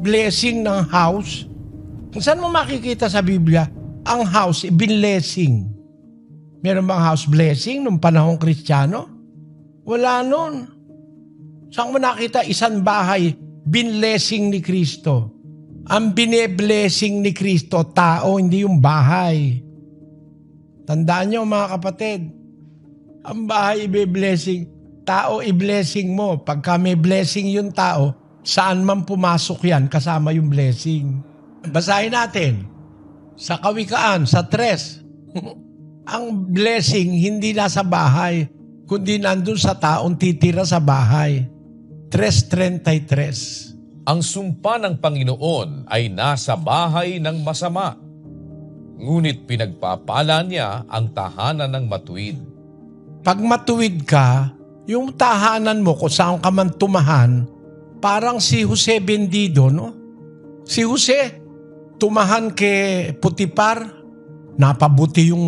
blessing ng house? Saan mo makikita sa Biblia ang house, blessing? Meron bang house blessing nung panahong kristyano? Wala nun. Saan mo nakita isang bahay, binlessing ni Kristo? Ang bine-blessing ni Kristo, tao, hindi yung bahay. Tandaan nyo mga kapatid, ang bahay ibe-blessing, tao i-blessing mo. Pagka may blessing yung tao, saan man pumasok yan, kasama yung blessing. Basahin natin. Sa kawikaan, sa tres. ang blessing hindi nasa bahay, kundi nandun sa taong titira sa bahay. 3.33 Ang sumpa ng Panginoon ay nasa bahay ng masama. Ngunit pinagpapala niya ang tahanan ng matuwid. Pag matuwid ka, yung tahanan mo kung saan ka man tumahan, parang si Jose Bendido, no? Si Jose, tumahan kay Putipar, napabuti yung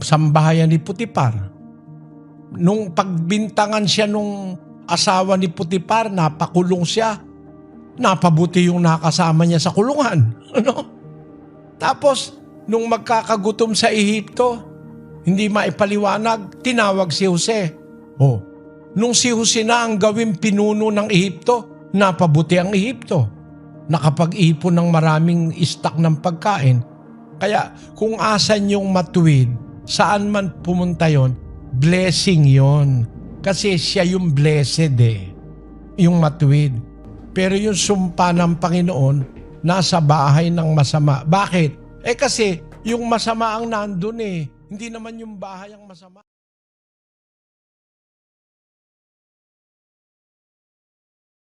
sambahayan ni Putipar. Nung pagbintangan siya nung asawa ni Putipar, napakulong siya. Napabuti yung nakasama niya sa kulungan. Ano? Tapos, nung magkakagutom sa Ehipto, hindi maipaliwanag, tinawag si Jose. Oh, nung si Jose na ang gawing pinuno ng Ehipto, napabuti ang Ehipto. Nakapag-ipon ng maraming istak ng pagkain. Kaya kung asan yung matuwid, saan man pumunta yon, blessing yon. Kasi siya yung blessed eh, yung matuwid. Pero yung sumpa ng Panginoon, nasa bahay ng masama. Bakit? Eh kasi yung masama ang nandun eh. Hindi naman yung bahay ang masama.